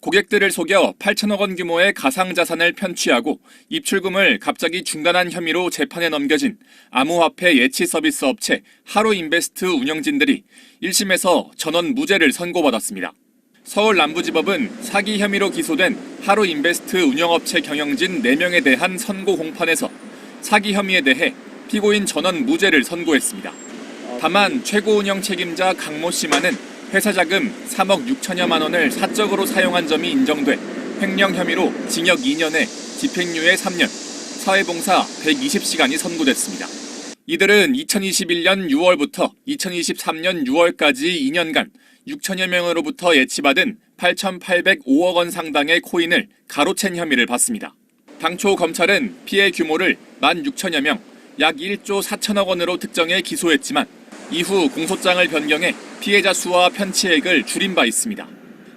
고객들을 속여 8천억 원 규모의 가상자산을 편취하고 입출금을 갑자기 중단한 혐의로 재판에 넘겨진 암호화폐 예치 서비스 업체 하루인베스트 운영진들이 1심에서 전원 무죄를 선고받았습니다. 서울 남부지법은 사기 혐의로 기소된 하루인베스트 운영업체 경영진 4명에 대한 선고 공판에서 사기 혐의에 대해 피고인 전원 무죄를 선고했습니다. 다만 최고 운영 책임자 강모 씨만은 회사 자금 3억 6천여만 원을 사적으로 사용한 점이 인정돼 횡령 혐의로 징역 2년에 집행유예 3년, 사회봉사 120시간이 선고됐습니다. 이들은 2021년 6월부터 2023년 6월까지 2년간 6천여 명으로부터 예치받은 8,805억 원 상당의 코인을 가로챈 혐의를 받습니다. 당초 검찰은 피해 규모를 16,000여 명, 약 1조 4천억 원으로 특정해 기소했지만 이후 공소장을 변경해 피해자 수와 편취액을 줄인 바 있습니다.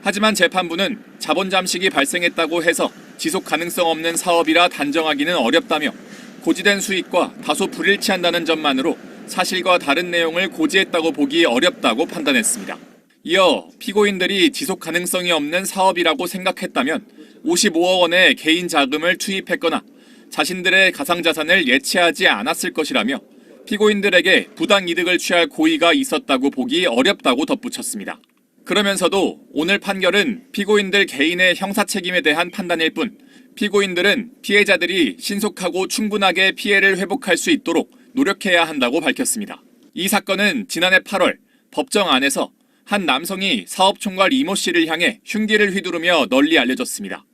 하지만 재판부는 자본 잠식이 발생했다고 해서 지속 가능성 없는 사업이라 단정하기는 어렵다며 고지된 수익과 다소 불일치한다는 점만으로 사실과 다른 내용을 고지했다고 보기 어렵다고 판단했습니다. 이어 피고인들이 지속 가능성이 없는 사업이라고 생각했다면 55억 원의 개인 자금을 투입했거나 자신들의 가상자산을 예치하지 않았을 것이라며 피고인들에게 부당 이득을 취할 고의가 있었다고 보기 어렵다고 덧붙였습니다. 그러면서도 오늘 판결은 피고인들 개인의 형사 책임에 대한 판단일 뿐 피고인들은 피해자들이 신속하고 충분하게 피해를 회복할 수 있도록 노력해야 한다고 밝혔습니다. 이 사건은 지난해 8월 법정 안에서 한 남성이 사업 총괄 이모 씨를 향해 흉기를 휘두르며 널리 알려졌습니다.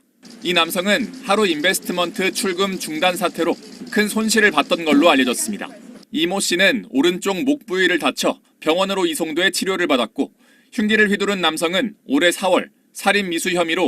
이 남성은 하루 인베스트먼트 출금 중단 사태로 큰 손실을 봤던 걸로 알려졌습니다. 이모 씨는 오른쪽 목 부위를 다쳐 병원으로 이송돼 치료를 받았고 흉기를 휘두른 남성은 올해 4월 살인 미수 혐의로